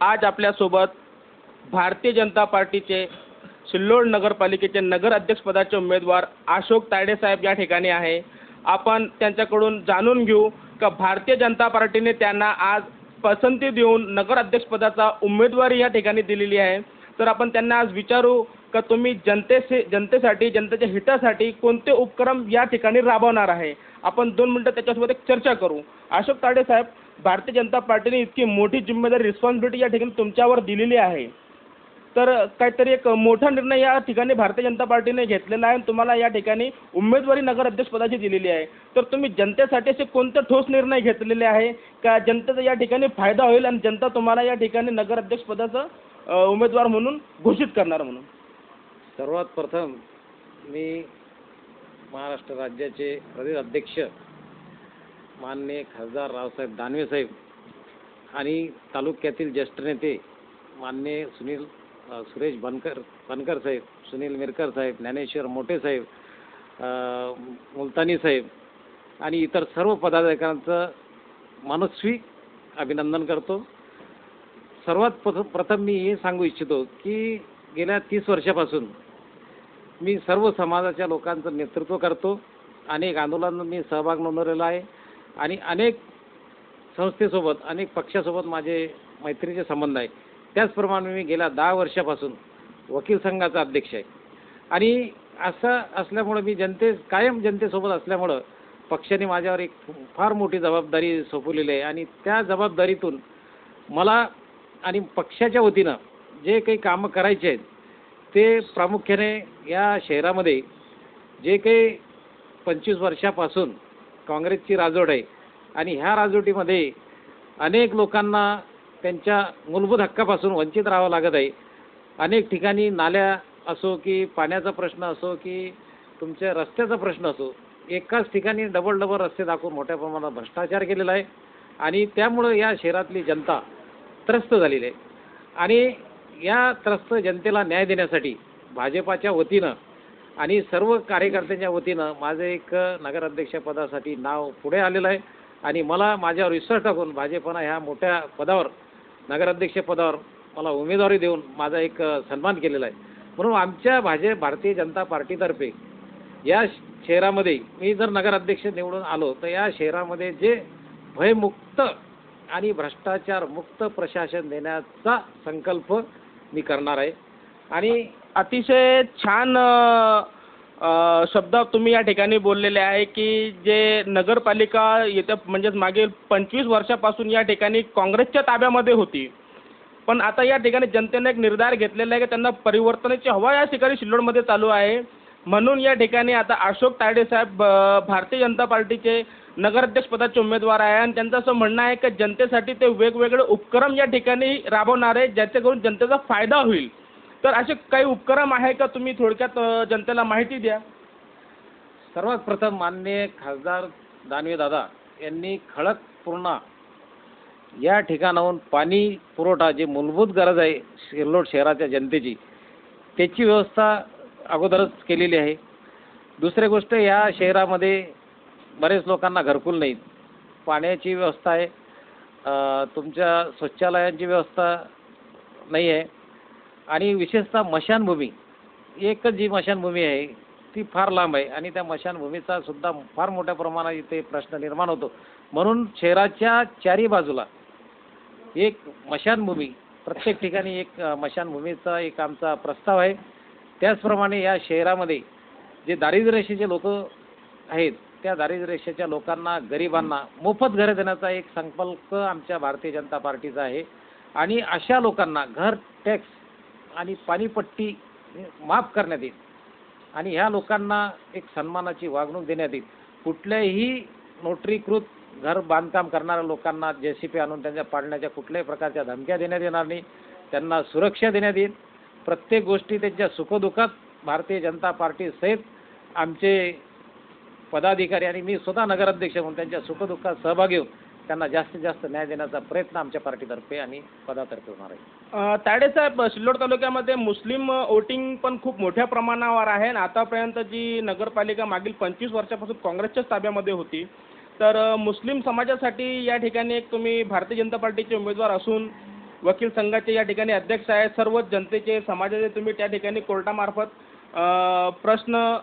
आज आपल्यासोबत भारतीय जनता पार्टीचे सिल्लोड नगरपालिकेचे नगर अध्यक्षपदाचे उमेदवार अशोक ताडेसाहेब या ठिकाणी आहे. आपण त्यांच्याकडून जाणून घेऊ का भारतीय जनता पार्टीने त्यांना आज पसंती देऊन नगर अध्यक्षपदाचा उमेदवारी या ठिकाणी दिलेली आहे. तर आपण त्यांना आज विचारू का तुम्ही जनतेसे जनतेसाठी जनतेच्या हितासाठी कोणते उपक्रम या ठिकाणी राबवणार आहे? आपण दोन मिनटं त्याच्यासोबत एक चर्चा करू. अशोक ताडे साहेब भारतीय जनता पार्टीने इतकी मोठी जिम्मेदारी रिस्पॉन्सिबिलिटी या ठिकाणी तुमच्यावर दिलेली आहे. तर काहीतरी एक मोठा निर्णय या ठिकाणी भारतीय जनता पार्टीने घेतलेला आहे आणि तुम्हाला या ठिकाणी उमेदवारी नगर अध्यक्षपदाची दिलेली आहे. तर तुम्ही जनतेसाठी असे कोणते ठोस निर्णय घेतलेले आहे? का जनतेचा या ठिकाणी फायदा होईल आणि जनता तुम्हाला या ठिकाणी नगर अध्यक्षपदाचं उमेदवार म्हणून घोषित करणार म्हणून? सर्वात प्रथम मी महाराष्ट्र राज्याचे प्रदेश अध्यक्ष माननीय खासदार रावसाहेब दानवे साहेब आणि तालुक्यातील ज्येष्ठ नेते माननीय सुनील सुरेश बनकर बनकर साहेब सुनील मिरकर साहेब ज्ञानेश्वर मोठे साहेब मुलतानी साहेब आणि इतर सर्व पदाधिकाऱ्यांचं मनस्वी अभिनंदन करतो. सर्वात प्रथ प्रथम मी हे सांगू इच्छितो की गेल्या तीस वर्षापासून मी सर्व समाजाच्या लोकांचं नेतृत्व करतो. अनेक आंदोलनात मी सहभाग नोंदवलेला आहे. आणि अनेक संस्थेसोबत अनेक पक्षासोबत माझे मैत्रीचे संबंध आहे त्याचप्रमाणे मी गेल्या दहा वर्षापासून वकील संघाचा अध्यक्ष आहे. आणि असं असल्यामुळं मी जनते कायम जनतेसोबत असल्यामुळं पक्षाने माझ्यावर एक फार मोठी जबाबदारी सोपवलेली आहे. आणि त्या जबाबदारीतून मला आणि पक्षाच्या वतीनं जे काही कामं करायचे आहेत ते प्रामुख्याने या शहरामध्ये जे काही पंचवीस वर्षापासून काँग्रेसची राजवट आहे. आणि ह्या राजवटीमध्ये अनेक लोकांना त्यांच्या मूलभूत हक्कापासून वंचित राहावं लागत आहे. अनेक ठिकाणी नाल्या असो की पाण्याचा प्रश्न असो की तुमच्या रस्त्याचा प्रश्न असो एकाच ठिकाणी डबल डबल रस्ते दाखवून मोठ्या प्रमाणात भ्रष्टाचार केलेला आहे. आणि त्यामुळं या शहरातली जनता त्रस्त झालेली आहे. आणि या त्रस्त जनतेला न्याय देण्यासाठी भाजपाच्या वतीनं आणि सर्व कार्यकर्त्यांच्या वतीनं माझं एक नगराध्यक्षपदासाठी नाव पुढे आलेलं आहे. आणि मला माझ्यावर विश्वास टाकून भाजपनं ह्या मोठ्या पदावर नगराध्यक्षपदावर मला उमेदवारी देऊन माझा एक सन्मान केलेला आहे. म्हणून आमच्या भाजप भारतीय जनता पार्टीतर्फे या शहरामध्ये मी जर नगराध्यक्ष निवडून आलो तर या शहरामध्ये जे भयमुक्त आणि भ्रष्टाचार मुक्त प्रशासन देण्याचा संकल्प मी करणार आहे. आणि अतिशय छान शब्द तुम्ही या ठिकाणी बोललेले आहे की जे नगरपालिका येत्या म्हणजेच मागील पंचवीस वर्षापासून या ठिकाणी काँग्रेसच्या ताब्यामध्ये होती. पण आता या ठिकाणी जनतेने एक निर्धार घेतलेला आहे की त्यांना परिवर्तनाची हवा या ठिकाणी सिल्लोडमध्ये चालू आहे. म्हणून या ठिकाणी आता अशोक तायडे साहेब भारतीय जनता पार्टीचे नगराध्यक्षपदाचे उमेदवार आहे आणि त्यांचं असं म्हणणं आहे की जनतेसाठी ते वेगवेगळे उपक्रम या ठिकाणी राबवणार आहे ज्याच्याकडून जनतेचा फायदा होईल. तर असे काही उपक्रम आहे का तुम्ही थोडक्यात जनतेला माहिती द्या? सर्वात प्रथम माननीय खासदार दानवे दादा यांनी खळक पूर्ण या ठिकाणाहून पाणी पुरवठा जे मूलभूत गरज आहे सिल्लोड शहराच्या जनतेची त्याची व्यवस्था अगोदरच केलेली आहे. दुसरी गोष्ट या शहरामध्ये बरेच लोकांना घरकुल नाहीत पाण्याची व्यवस्था आहे. तुमच्या शौचालयांची व्यवस्था नाही आहे. आणि विशेषतः मशानभूमी एकच जी मशानभूमी आहे ती फार लांब आहे आणि त्या मशानभूमीचा सुद्धा फार मोठ्या प्रमाणात इथे प्रश्न निर्माण होतो. म्हणून शहराच्या चारी बाजूला एक मशानभूमी प्रत्येक ठिकाणी एक मशानभूमीचा एक आमचा प्रस्ताव आहे. त्याचप्रमाणे या शहरामध्ये जे दारिद्र्यरेषेचे लोक आहेत त्या दारिद्र्य रेषेच्या लोकांना गरिबांना मोफत घरं देण्याचा एक संकल्प आमच्या भारतीय जनता पार्टीचा आहे. आणि अशा लोकांना घर टॅक्स आणि पाणीपट्टी माफ करण्यात येईल. आणि ह्या लोकांना एक सन्मानाची वागणूक देण्यात येईल. कुठल्याही नोटरीकृत घर बांधकाम करणाऱ्या लोकांना जे सी पी आणून त्यांच्या पाडण्याच्या कुठल्याही प्रकारच्या धमक्या देण्यात येणार नाही. त्यांना सुरक्षा देण्यात येईल. प्रत्येक गोष्टी त्यांच्या सुखदुःखात भारतीय जनता पार्टी सहित आमचे पदाधिकारी आणि मी स्वतः नगराध्यक्ष म्हणून त्यांच्या सुखदुःखात सहभागी होऊन त्यांना जास्तीत जास्त न्याय देण्याचा प्रयत्न आमच्या पार्टीतर्फे आणि पदातर्फे होणार आहे. अ, साहेब सिल्लोड तालुक्यामध्ये मुस्लिम वोटिंग पण खूप मोठ्या प्रमाणावर आहे आणि आतापर्यंत जी नगरपालिका मागील पंचवीस वर्षापासून काँग्रेसच्याच ताब्यामध्ये होती तर मुस्लिम समाजासाठी या ठिकाणी एक तुम्ही भारतीय जनता पार्टीचे उमेदवार असून वकील संघाचे या ठिकाणी अध्यक्ष आहेत. सर्व जनतेचे समाजाचे तुम्ही त्या ठिकाणी कोर्टामार्फत प्रश्न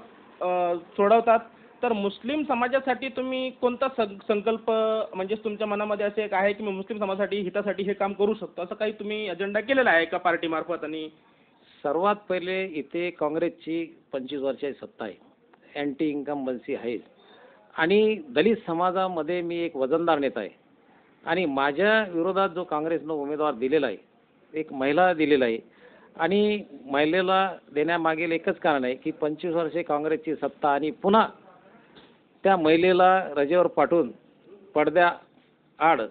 सोडवतात. तर मुस्लिम समाजासाठी तुम्ही कोणता सं संकल्प म्हणजे तुमच्या मनामध्ये असे एक आहे की मी मुस्लिम समाजासाठी हितासाठी हे काम करू शकतो? असं काही तुम्ही अजेंडा केलेला आहे का पार्टीमार्फत आणि? सर्वात पहिले इथे काँग्रेसची पंचवीस वर्षाची सत्ता आहे. अँटी इन्कम्बन्सी आहे. आणि दलित समाजामध्ये मी एक वजनदार नेता आहे. आणि माझ्या विरोधात जो काँग्रेसनं उमेदवार दिलेला आहे एक महिला दिलेला आहे आणि महिलेला देण्यामागील एकच कारण आहे की पंचवीस वर्षे काँग्रेसची सत्ता आणि पुन्हा त्या महिलेला रजेवर पाठवून पडद्या आड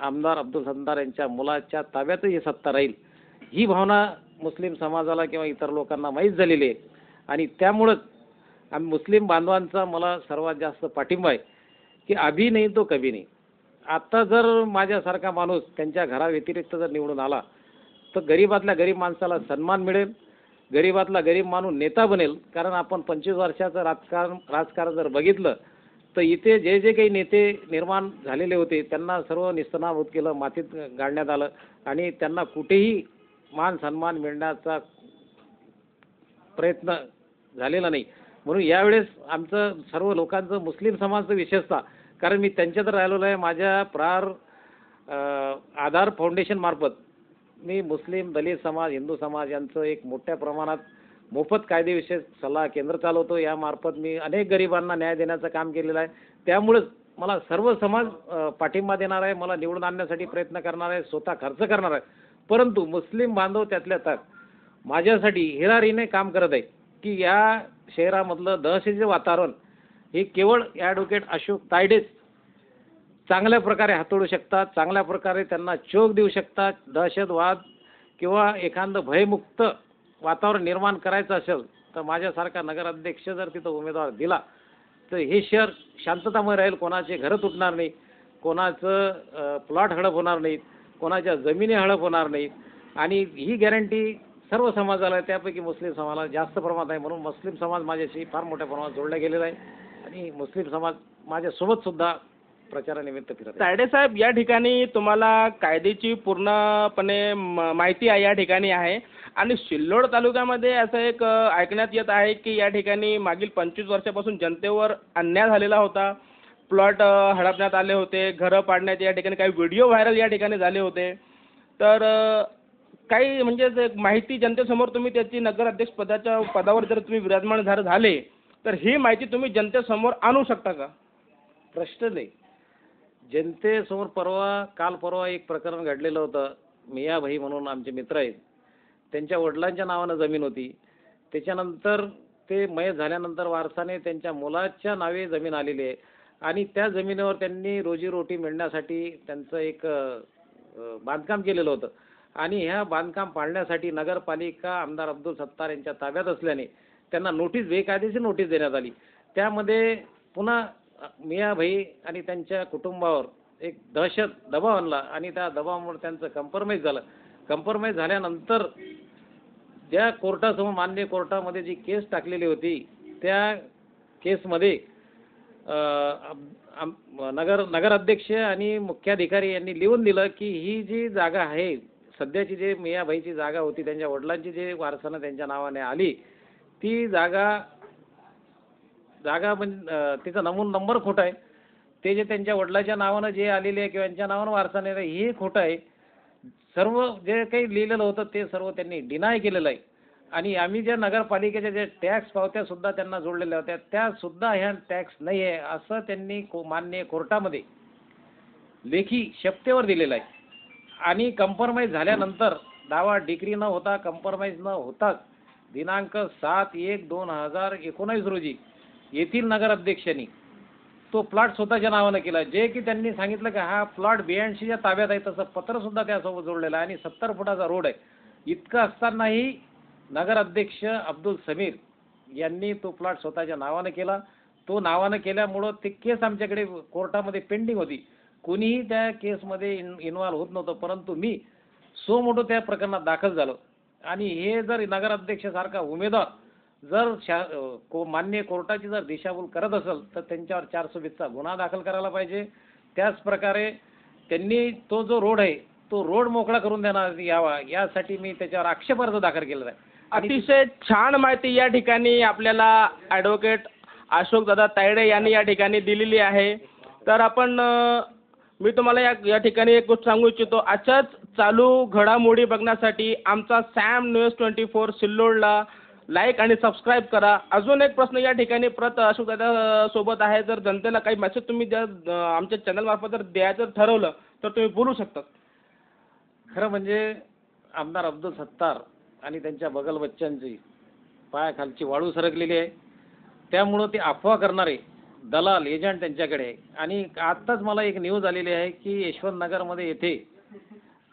आमदार अब्दुल सत्तार यांच्या मुलाच्या ताब्यातही सत्ता राहील. ही भावना मुस्लिम समाजाला किंवा इतर लोकांना माहीत झालेली आहे. आणि त्यामुळंच आम्ही मुस्लिम बांधवांचा मला सर्वात जास्त पाठिंबा आहे की अभी नाही तो कभी नाही. आता जर माझ्यासारखा माणूस त्यांच्या घराव्यतिरिक्त जर निवडून आला तर गरीबातल्या गरीब माणसाला सन्मान मिळेल गरीबातला गरीब माणूस नेता बनेल कारण आपण पंचवीस वर्षाचं राजकारण राजकारण जर बघितलं तर इथे जे जे काही नेते निर्माण झालेले होते त्यांना सर्व निस्तनाभूत केलं मातीत गाडण्यात आलं आणि त्यांना कुठेही मान सन्मान मिळण्याचा प्रयत्न झालेला नाही. म्हणून यावेळेस आमचं सर्व लोकांचं मुस्लिम समाजचं विशेषतः कारण मी त्यांच्यात राहिलेलो आहे माझ्या प्रार आधार फाउंडेशन मार्फत. मी मुस्लिम दलित समाज हिंदू समाज यांचं एक मोठ्या प्रमाणात मोफत कायदेविषयक सल्ला केंद्र चालवतो. यामार्फत मी अनेक गरिबांना न्याय देण्याचं काम केलेलं आहे. त्यामुळेच मला सर्व समाज पाठिंबा देणार आहे मला निवडून आणण्यासाठी प्रयत्न करणार आहे स्वतः खर्च करणार आहे. परंतु मुस्लिम बांधव त्यातल्या त्यात माझ्यासाठी हिरारीने काम करत आहे की या शहरामधलं दहशतीचं वातावरण हे केवळ ॲडव्होकेट अशोक तायडेच चांगल्या प्रकारे हाताळू शकतात चांगल्या प्रकारे त्यांना चोख देऊ शकतात दहशतवाद किंवा एखादं भयमुक्त वातावरण निर्माण करायचं असेल तर माझ्यासारखा नगराध्यक्ष जर तिथं उमेदवार दिला तर हे शहर शांततामय राहील कोणाचे घरं तुटणार नाही कोणाचं प्लॉट हडप होणार नाहीत कोणाच्या जमिनी हडप होणार नाहीत आणि ही गॅरंटी सर्व समाजाला आहे त्यापैकी मुस्लिम समाजाला जास्त प्रमाणात आहे म्हणून मुस्लिम समाज माझ्याशी फार मोठ्या प्रमाणात जोडला गेलेला आहे आणि मुस्लिम समाज माझ्यासोबतसुद्धा प्रचारानिमित्त फिरत आहे. साहेब या ठिकाणी तुम्हाला कायद्याची पूर्णपणे म- माहिती आहे या ठिकाणी आहे. आणि सिल्लोड तालुक्यामध्ये असं एक अ, ऐकण्यात येत आहे की या ठिकाणी मागील पंचवीस वर्षापासून जनतेवर अन्याय झालेला होता. प्लॉट हडपण्यात आले होते घरं पाडण्यात या ठिकाणी काही व्हिडिओ व्हायरल या ठिकाणी झाले होते. तर अ, काही म्हणजे जे माहिती जनतेसमोर तुम्ही त्याची नगराध्यक्ष पदाच्या पदावर जर तुम्ही विराजमान झाले तर ही माहिती तुम्ही जनतेसमोर आणू शकता का? प्रश्न नाही. जनतेसमोर परवा काल परवा एक प्रकरण घडलेलं होतं. मियाभाई म्हणून आमचे मित्र आहेत. त्यांच्या वडिलांच्या नावानं जमीन होती. त्याच्यानंतर ते मयत झाल्यानंतर वारसाने त्यांच्या मुलाच्या नावे जमीन आलेली आहे. आणि त्या जमिनीवर त्यांनी रोजीरोटी मिळण्यासाठी त्यांचं एक बांधकाम केलेलं होतं. आणि ह्या बांधकाम पाडण्यासाठी नगरपालिका आमदार अब्दुल सत्तार यांच्या ताब्यात असल्याने त्यांना नोटीस बेकायदेशीर नोटीस देण्यात आली. त्यामध्ये पुन्हा मिया मियाभाई आणि त्यांच्या कुटुंबावर एक दहशत दबाव आणला आणि त्या दबावामुळे त्यांचं कम्प्रोमाइज झालं. कम्प्रोमाइज झाल्यानंतर ज्या कोर्टासमोर मान्य कोर्टामध्ये जी केस टाकलेली होती त्या केसमध्ये आम- आम- नगर नगराध्यक्ष आणि मुख्याधिकारी यांनी लिहून दिलं की ही जी जागा आहे सध्याची जे मियाबाईची जागा होती त्यांच्या वडिलांची जे वारसानं त्यांच्या नावाने आली ती जागा जागा म्हणजे तिचा नमून नंबर खोटा आहे. ते जे त्यांच्या वडिलाच्या नावानं जे आलेले आहे किंवा यांच्या नावानं वारसाने आलं, हे खोटं आहे. सर्व जे काही लिहिलेलं होतं ते सर्व त्यांनी डिनाय केलेलं आहे. आणि आम्ही ज्या नगरपालिकेच्या ज्या टॅक्स पावत्या सुद्धा त्यांना जोडलेल्या होत्या त्या सुद्धा ह्या टॅक्स नाही आहे असं त्यांनी को मान्य कोर्टामध्ये लेखी शपथेवर दिलेलं आहे. आणि कम्प्रोमाइज झाल्यानंतर दावा डिग्री न होता कम्प्रोमाइज न होताच दिनांक सात एक दोन हजार एकोणावीस रोजी येथील नगराध्यक्षांनी तो प्लॉट स्वतःच्या नावानं केला. जे की त्यांनी सांगितलं की हा प्लॉट बियाऐंशीच्या ताब्यात आहे तसं पत्रसुद्धा त्यासोबत जोडलेलं आहे आणि सत्तर फुटाचा रोड आहे. इतकं असतानाही नगराध्यक्ष अब्दुल समीर यांनी तो प्लॉट स्वतःच्या नावानं केला. तो नावानं केल्यामुळं ते केस आमच्याकडे कोर्टामध्ये पेंडिंग होती. कोणीही त्या केसमध्ये इन इन्व्हॉल्व होत नव्हतं परंतु मी सो मोठं त्या प्रकरणात दाखल झालो. आणि हे जर नगराध्यक्षासारखा उमेदवार जर शा को मान्य कोर्टाची जर दिशाभूल करत असेल तर त्यांच्यावर चारशे वीसचा गुन्हा दाखल करायला पाहिजे. त्याचप्रकारे त्यांनी तो जो रोड आहे तो रोड मोकळा करून देणार यावा यासाठी मी त्याच्यावर आक्षेप अर्ज दाखल केलेला आहे. अतिशय छान माहिती या ठिकाणी आपल्याला ॲडव्होकेट अशोकदादा तायडे यांनी या ठिकाणी दिलेली आहे. तर आपण मी तुम्हाला या या ठिकाणी एक गोष्ट सांगू इच्छितो. अशाच चालू घडामोडी बघण्यासाठी आमचा सॅम न्यूज ट्वेंटी फोर सिल्लोडला लाईक आणि सबस्क्राईब करा. अजून एक प्रश्न या ठिकाणी प्रत अशोकदादा सोबत आहे. जर जनतेला काही मेसेज तुम्ही जर आमच्या चॅनलमार्फत जर द्यायचं ठरवलं तर तुम्ही बोलू शकता खरं म्हणजे आमदार अब्दुल सत्तार आणि त्यांच्या बगल बच्चांची पायाखालची वाळू सरकलेली आहे. त्यामुळं ते अफवा करणारे दलाल एजंट त्यांच्याकडे आहे. आणि आत्ताच मला एक न्यूज आलेली आहे की यशवंतनगरमध्ये येथे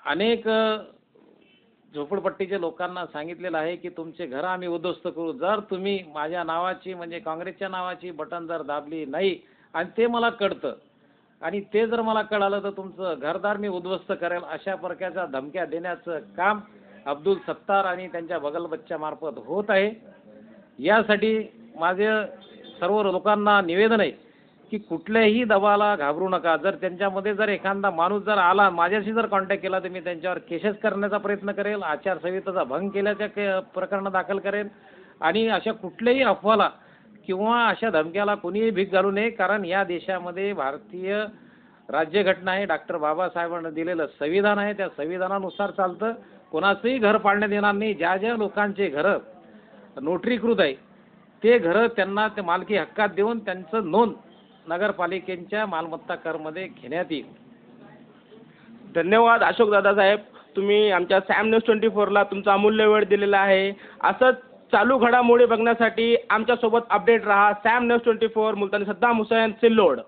अनेक झोपडपट्टीच्या लोकांना सांगितलेलं आहे की तुमचे घरं आम्ही उद्ध्वस्त करू. जर तुम्ही माझ्या नावाची म्हणजे काँग्रेसच्या नावाची बटन जर दाबली नाही आणि ते मला कळतं आणि ते जर मला कळालं तर तुमचं घरदार मी उद्ध्वस्त करेल अशा प्रकारच्या धमक्या देण्याचं काम अब्दुल सत्तार आणि त्यांच्या बगल बच्च्यामार्फत होत आहे. यासाठी माझे सर्व लोकांना निवेदन आहे की कुठल्याही दबाला घाबरू नका. जर त्यांच्यामध्ये जर एखादा माणूस जर आला माझ्याशी जर कॉन्टॅक्ट केला तर मी त्यांच्यावर केसेस करण्याचा प्रयत्न करेल आचारसंहितेचा भंग केल्याच्या के प्रकरणं दाखल करेल. आणि अशा कुठल्याही अफवाला किंवा अशा धमक्याला कोणीही भीक घालू नये कारण या देशामध्ये भारतीय राज्यघटना आहे. डॉक्टर बाबासाहेबांना दिलेलं संविधान आहे. त्या संविधानानुसार चालतं. कोणाचंही घर पाडण्यात येणार नाही. ज्या ज्या लोकांचे घरं नोटरीकृत आहे ते घरं त्यांना ते मालकी हक्कात देऊन त्यांचं नोंद नगरपालिकेच्या मालमत्ता करमध्ये घेण्यात येईल. धन्यवाद अशोक दादा साहेब. तुम्ही आमच्या सॅम न्यूज ट्वेंटी फोरला तुमचा अमूल्य वेळ दिलेला आहे. असंच चालू घडामोडी बघण्यासाठी आमच्यासोबत अपडेट राहा Sam news twenty four Multani Saddam Hussain Sillod.